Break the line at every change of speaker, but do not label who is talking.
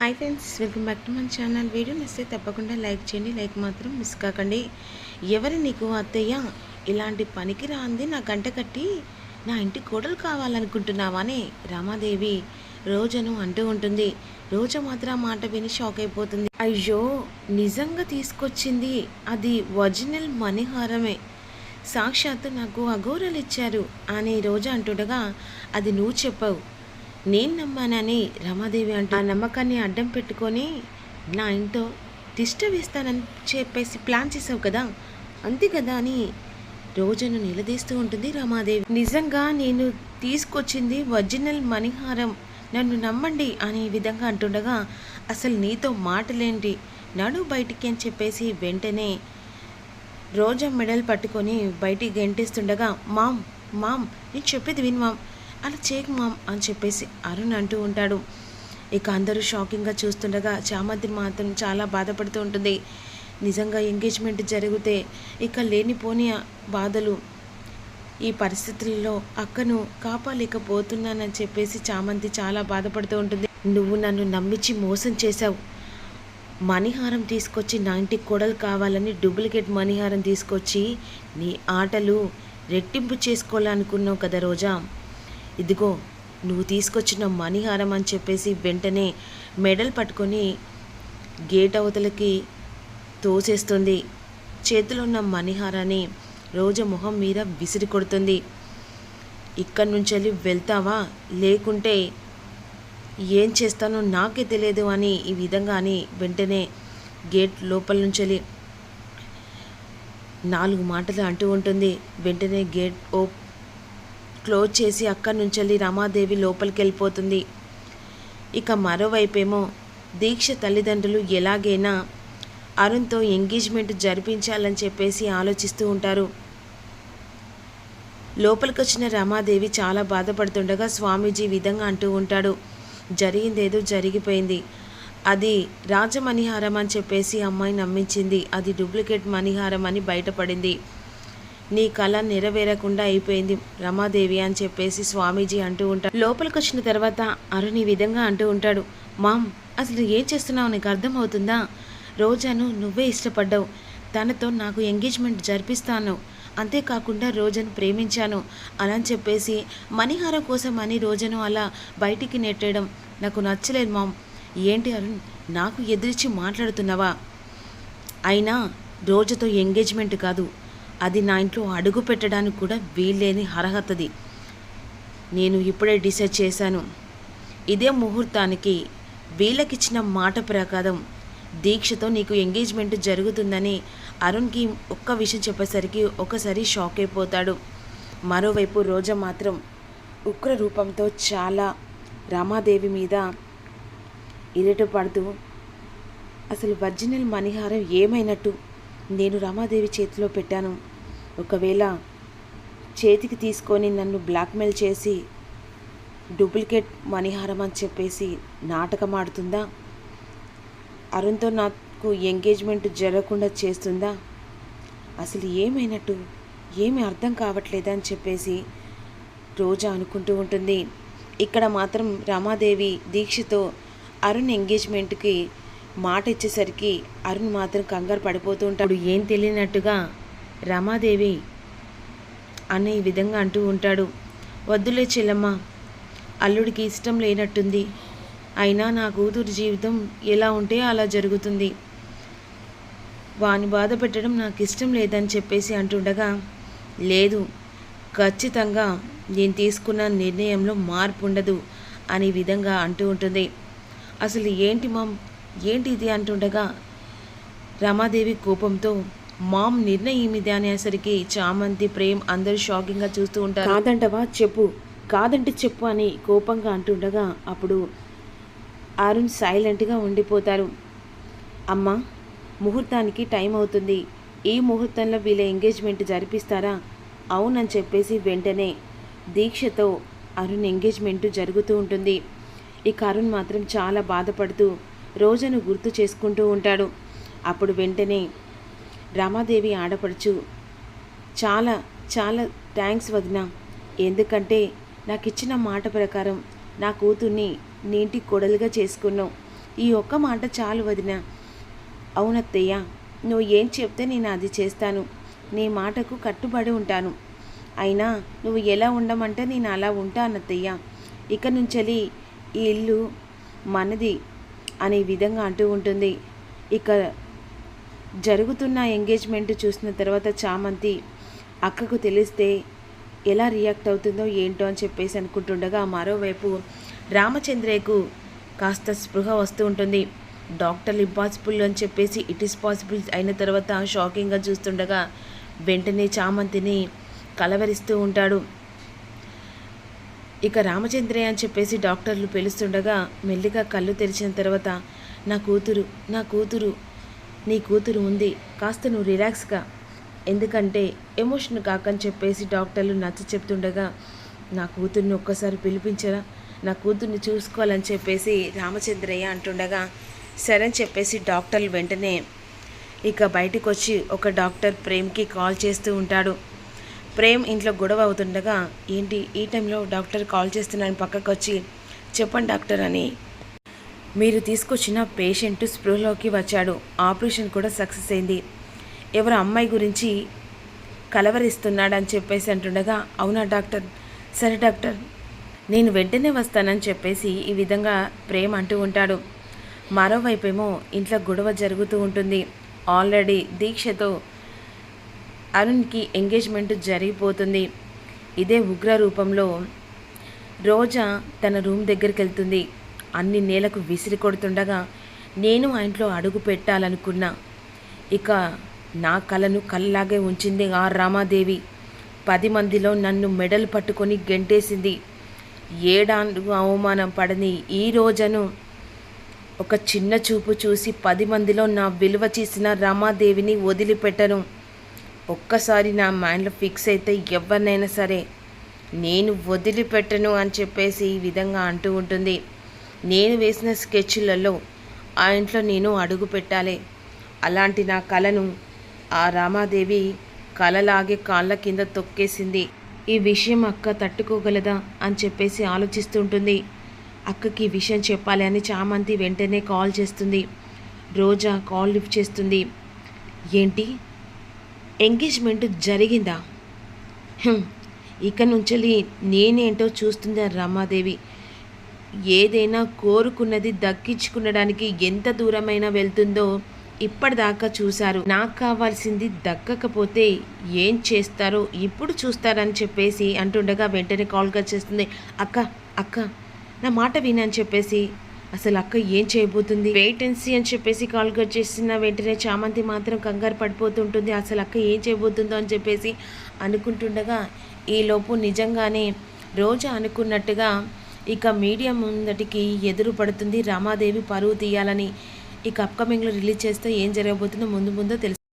Hi friends welcome back to మన channel video నచ్చితే తప్పకుండా లైక్ చేయండి. లైక్ మాత్రం మిస్ కాకండి. ఎవరు నీకు అత్తయ్య? ఇలాంటి పనికి రాంది నా గంట కట్టి నా ఇంటి కోడలు కావాలనుకుంటున్నావా అని రామాదేవి రోజను అంటూ ఉంటుంది. రోజు మాత్రం మాట విని షాక్ అయిపోతుంది. అయ్యో నిజంగా తీసుకొచ్చింది. అది ఒరిజినల్ మణిహారమే సాక్షాత్తు నాకు అఘోరలు ఇచ్చారు అని రోజు అంటుండగా అది నువ్వు చెప్పవు. నేను నమ్మానని రమాదేవి అంటూ ఆ నమ్మకాన్ని అడ్డం పెట్టుకొని నా ఇంట్లో తిష్ట వేస్తానని చెప్పేసి ప్లాన్ చేసావు కదా? అంతే కదా అని రోజును నిలదీస్తూ ఉంటుంది రమాదేవి. నిజంగా నేను తీసుకొచ్చింది ఒరిజినల్ మణిహారం. నన్ను నమ్మండి అనే విధంగా అంటుండగా అసలు నీతో మాటలేంటి? నడు బయటికి అని చెప్పేసి వెంటనే రోజా మెడల్ పట్టుకొని బయటికి గెంటేస్తుండగా మామ్ మామ్ నేను చెప్పేది విను మామ్. అలా చేయకు మామ్ అని చెప్పేసి అరుణ్ అంటూ ఉంటాడు. ఇక అందరూ షాకింగ్గా చూస్తుండగా చామంతి మాత్రం చాలా బాధపడుతూ ఉంటుంది. నిజంగా ఎంగేజ్మెంట్ జరిగితే ఇక లేనిపోని బాధలు. ఈ పరిస్థితుల్లో అక్కను కాపాలేకపోతున్నానని చెప్పేసి చామంతి చాలా బాధపడుతూ ఉంటుంది. నువ్వు నన్ను నమ్మించి మోసం చేశావు. మణిహారం తీసుకొచ్చి నా ఇంటికి కొడలు కావాలని డూప్లికేట్ మణిహారం తీసుకొచ్చి నీ ఆటలు రెట్టింపు చేసుకోవాలనుకున్నావు కదా రోజా. ఇదిగో నువ్వు తీసుకొచ్చిన మణిహారం అని చెప్పేసి వెంటనే మెడల్ పట్టుకొని గేట్ అవతలకి తోసేస్తుంది. చేతిలో ఉన్న మణిహారాన్ని రోజు మొహం మీద విసిరి కొడుతుంది. ఇక్కడి నుంచి వెళ్ళి వెళ్తావా? లేకుంటే ఏం చేస్తానో నాకే తెలియదు అని ఈ విధంగా అని వెంటనే గేట్ లోపల నుంచి వెళ్ళి నాలుగు మాటలు అంటూ ఉంటుంది. వెంటనే గేట్ ఓ క్లోజ్ చేసి అక్కడి నుంచి వెళ్ళి రమాదేవి లోపలికి వెళ్ళిపోతుంది ఇక మరోవైపేమో దీక్ష తల్లిదండ్రులు ఎలాగైనా అరుణ్తో ఎంగేజ్మెంట్ జరిపించాలని చెప్పేసి ఆలోచిస్తూ ఉంటారు. లోపలికి వచ్చిన రమాదేవి చాలా బాధపడుతుండగా స్వామీజీ విధంగా అంటూ ఉంటాడు జరిగిందేదో జరిగిపోయింది. అది రాజమణిహారం అని చెప్పేసి అమ్మాయి నమ్మించింది. అది డూప్లికేట్ మణిహారం అని బయటపడింది. నీ కళ నెరవేరకుండా అయిపోయింది. రమాదేవి అని చెప్పేసి స్వామీజీ అంటూ ఉంటాడు. లోపలికి వచ్చిన తర్వాత అరుణ్ ఈ విధంగా అంటూ ఉంటాడు. మామ్ అసలు ఏం చేస్తున్నావు? నీకు అర్థమవుతుందా? రోజాను నువ్వే ఇష్టపడ్డావు. తనతో నాకు ఎంగేజ్మెంట్ జరిపిస్తాను. అంతేకాకుండా రోజను ప్రేమించాను. అలా చెప్పేసి మణిహారం కోసం అని రోజను అలా బయటికి నెట్టేయడం నాకు నచ్చలేదు మామ్. ఏంటి అరుణ్ నాకు ఎదిరించి మాట్లాడుతున్నావా? అయినా రోజుతో ఎంగేజ్మెంట్ కాదు. అది నా ఇంట్లో అడుగు పెట్టడానికి కూడా వీల్లేని అర్హతది. నేను ఇప్పుడే డిసైడ్ చేశాను. ఇదే ముహూర్తానికి వీళ్ళకిచ్చిన మాట ప్రకారం దీక్షతో నీకు ఎంగేజ్మెంట్ జరుగుతుందని అరుణ్కి ఒక్క విషయం చెప్పేసరికి ఒకసారి షాక్ అయిపోతాడు. మరోవైపు రోజా మాత్రం ఉగ్ర రూపంతో చాలా రమాదేవి మీద ఇరటపడుతూ అసలు ఒరిజినల్ మణిహారం ఏమైనట్టు? నేను రామాదేవి చేతిలో పెట్టాను. ఒకవేళ చేతికి తీసుకొని నన్ను బ్లాక్మెయిల్ చేసి డూప్లికేట్ మణిహారం అని చెప్పేసి నాటకం ఆడుతుందా? అరుణ్తో నాకు ఎంగేజ్మెంట్ జరగకుండా చేస్తుందా? అసలు ఏమైనట్టు? ఏమి అర్థం కావట్లేదా అని చెప్పేసి రోజా అనుకుంటూ ఉంటుంది. ఇక్కడ మాత్రం రమాదేవి దీక్షతో అరుణ్ ఎంగేజ్మెంట్కి మాట ఇచ్చేసరికి అరుణ్ మాత్రం కంగారు పడిపోతూ ఉంటాడు. ఏం తెలియనట్టుగా రమాదేవి అనే ఈ విధంగా అంటూ ఉంటాడు. వద్దులే చెల్లమ్మ అల్లుడికి ఇష్టం లేనట్టుంది. అయినా నా కూతురు జీవితం ఎలా ఉంటే అలా జరుగుతుంది. వాని బాధ పెట్టడం నాకు ఇష్టం లేదని చెప్పేసి అంటుండగా లేదు ఖచ్చితంగా నేను తీసుకున్న నిర్ణయంలో మార్పు ఉండదు అనే విధంగా అంటూ ఉంటుంది. అసలు ఏంటి మా ఏంటి ఇది అంటుండగా రమాదేవి కోపంతో మామ్ నిర్ణయం ఇది అనేసరికి చామంతి ప్రేమ్ అందరూ షాకింగ్గా చూస్తూ ఉంటారు. కాదంటవా చెప్పు. కాదంటే చెప్పు అని కోపంగా అంటుండగా అప్పుడు అరుణ్ సైలెంట్గా ఉండిపోతారు. అమ్మ ముహూర్తానికి టైం అవుతుంది. ఈ ముహూర్తంలో వీళ్ళ ఎంగేజ్మెంట్ జరిపిస్తారా? అవునని చెప్పేసి వెంటనే దీక్షతో అరుణ్ ఎంగేజ్మెంట్ జరుగుతూ ఉంటుంది. ఇక అరుణ్ మాత్రం చాలా బాధపడుతూ రోజును గుర్తు చేసుకుంటూ ఉంటాడు. అప్పుడు వెంటనే రామాదేవి ఆడపడుచు చాలా చాలా థ్యాంక్స్ వదిన. ఎందుకంటే నాకు ఇచ్చిన మాట ప్రకారం నా కూతుర్ని నీటి కొడలుగా చేసుకున్నావు. ఈ ఒక్క మాట చాలు వదిన. అవునత్తయ్య నువ్వు ఏం చెప్తే నేను అది చేస్తాను. నీ మాటకు కట్టుబడి ఉంటాను. అయినా నువ్వు ఎలా ఉండమంటే నేను అలా ఉంటానత్తయ్య. ఇక నుంచెలి ఈ ఇల్లు మనది. అనే విధంగా అంటూ ఉంటుంది. ఇక జరుగుతున్న ఎంగేజ్మెంట్ చూసిన తర్వాత చామంతి అక్కకు తెలిస్తే ఎలా రియాక్ట్ అవుతుందో ఏంటో అని చెప్పేసి అనుకుంటుండగా మరోవైపు రామచంద్రయ్యకు కాస్త స్పృహ వస్తూ ఉంటుంది. డాక్టర్లు ఇంపాసిబుల్ అని చెప్పేసి ఇట్ ఈస్ పాసిబుల్ అయిన తర్వాత షాకింగ్గా చూస్తుండగా వెంటనే చామంతిని కలవరిస్తూ ఉంటాడు. ఇక రామచంద్రయ్య అని చెప్పేసి డాక్టర్లు పిలుస్తుండగా మెల్లిగా కళ్ళు తెరిచిన తర్వాత నా కూతురు నా కూతురు నీ కూతురు ఉంది కాస్త నువ్వు రిలాక్స్గా ఎందుకంటే ఎమోషన్ కాకని చెప్పేసి డాక్టర్లు నచ్చ చెప్తుండగా నా కూతుర్ని ఒక్కసారి పిలిపించరా నా కూతుర్ని చూసుకోవాలని చెప్పేసి రామచంద్రయ్య అంటుండగా సరే అని చెప్పేసి డాక్టర్లు వెంటనే ఇక బయటకు వచ్చి ఒక డాక్టర్ ప్రేమ్కి కాల్ చేస్తూ ఉంటాడు. ప్రేమ్ ఇంట్లో గొడవ అవుతుండగా ఏంటి ఈ టైంలో డాక్టర్ కాల్ చేస్తున్నాను పక్కకు వచ్చి చెప్పండి డాక్టర్ అని. మీరు తీసుకొచ్చిన పేషెంట్ స్పృహలోకి వచ్చాడు. ఆపరేషన్ కూడా సక్సెస్ అయింది. ఎవరు అమ్మాయి గురించి కలవరిస్తున్నాడని చెప్పేసి అంటుండగా అవునా డాక్టర్? సరే డాక్టర్. నేను వెంటనే వస్తానని చెప్పేసి ఈ విధంగా ప్రేమ్ అంటూ ఉంటాడు. మరోవైపేమో ఇంట్లో గొడవ జరుగుతూ ఉంటుంది. ఆల్రెడీ దీక్షతో అరుణ్కి ఎంగేజ్మెంట్ జరిగిపోతుంది. ఇదే ఉగ్ర రూపంలో రోజా తన రూమ్ దగ్గరికి వెళ్తుంది. అన్ని నేలకు విసిరి కొడుతుండగా నేను ఆ ఇంట్లో అడుగు పెట్టాలనుకున్నా. ఇక నా కలను కల్లాగే ఉంచింది ఆ రామాదేవి. పది మందిలో నన్ను మెడలు పట్టుకొని గెంటేసింది. ఏడాండు అవమానం పడని ఈ రోజను ఒక చిన్న చూపు చూసి పది మందిలో నా విలువ చేసిన రమాదేవిని వదిలిపెట్టను. ఒక్కసారి నా మైండ్లో ఫిక్స్ అయితే ఎవరినైనా సరే నేను వదిలిపెట్టను అని చెప్పేసి ఈ విధంగా అంటూ ఉంటుంది. నేను వేసిన స్కెచ్లలో ఆ ఇంట్లో నేను అడుగు పెట్టాలి. అలాంటి నా కళను ఆ రామాదేవి కలలాగే కాళ్ళ కింద తొక్కేసింది. ఈ విషయం అక్క తట్టుకోగలదా అని చెప్పేసి ఆలోచిస్తుంటుంది అక్కకి ఈ విషయం చెప్పాలి అని చామంతి వెంటనే కాల్ చేస్తుంది. రోజా కాల్ లిఫ్ట్ చేస్తుంది. ఏంటి? ఎంగేజ్మెంట్ జరిగిందా? ఇక నుంచి నేనేంటో చూస్తుందా రమాదేవి ఏదైనా కోరుకున్నది దక్కించుకునడానికి ఎంత దూరమైనా వెళ్తుందో ఇప్పటిదాకా చూశారు. నాకు కావాల్సింది దక్కకపోతే ఏం చేస్తారో ఇప్పుడు చూస్తారని చెప్పేసి అంటుండగా వెంటనే కాల్ కట్ చేస్తుంది. అక్క అక్క నా మాట వినని చెప్పేసి అసలు అక్క ఏం చేయబోతుంది? వెయిటెన్సీ అని చెప్పేసి కాల్ కట్ చేసిన వెంటనే చామంతి మాత్రం కంగారు పడిపోతుంటుంది. అసలు అక్క ఏం చేయబోతుందో అని చెప్పేసి అనుకుంటుండగా ఈలోపు నిజంగానే రోజు అనుకున్నట్టుగా ఇక మీడియా ముందటికి ఎదురు పడుతుంది. రామాదేవి పరువు తీయాలని ఇక అప్కమింగ్లో రిలీజ్ చేస్తే ఏం జరగబోతుందో ముందు ముందో తెలుసు.